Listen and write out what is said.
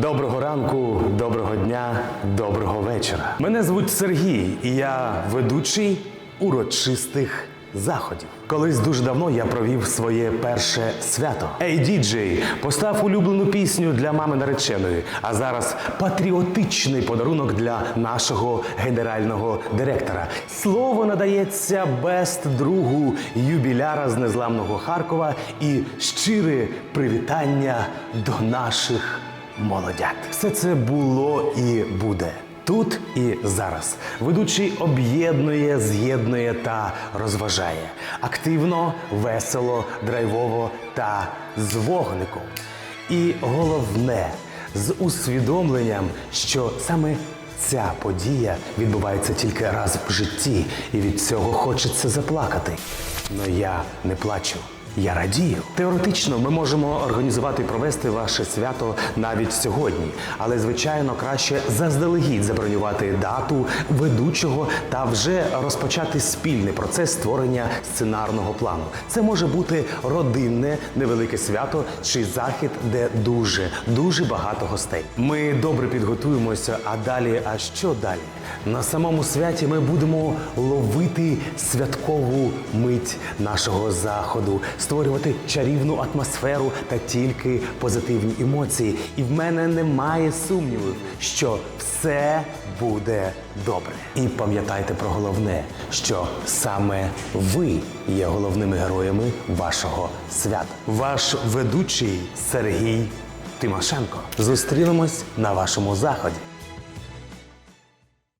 Доброго ранку, доброго дня, доброго вечора. Мене звуть Сергій, і я ведучий урочистих заходів. Колись дуже давно я провів своє перше свято. Ей, діджей, постав улюблену пісню для мами нареченої. А зараз патріотичний подарунок для нашого генерального директора. Слово надається бест другу юбіляра з незламного Харкова і щире привітання до наших молодят. Все це було і буде. Тут і зараз ведучий об'єднує, з'єднує та розважає активно, весело, драйвово та з вогником. І головне з усвідомленням, що саме ця подія відбувається тільки раз в житті, і від цього хочеться заплакати. Но я не плачу. Я радію. Теоретично ми можемо організувати і провести ваше свято навіть сьогодні, але звичайно краще заздалегідь забронювати дату ведучого та вже розпочати спільний процес створення сценарного плану. Це може бути родинне невелике свято чи захід, де дуже дуже багато гостей. Ми добре підготуємося. А далі, а що далі? На самому святі ми будемо ловити святкову мить нашого заходу, створювати чарівну атмосферу та тільки позитивні емоції. І в мене немає сумнівів, що все буде добре. І пам'ятайте про головне, що саме ви є головними героями вашого свята. Ваш ведучий Сергій Тимошенко. Зустрінемось на вашому заході.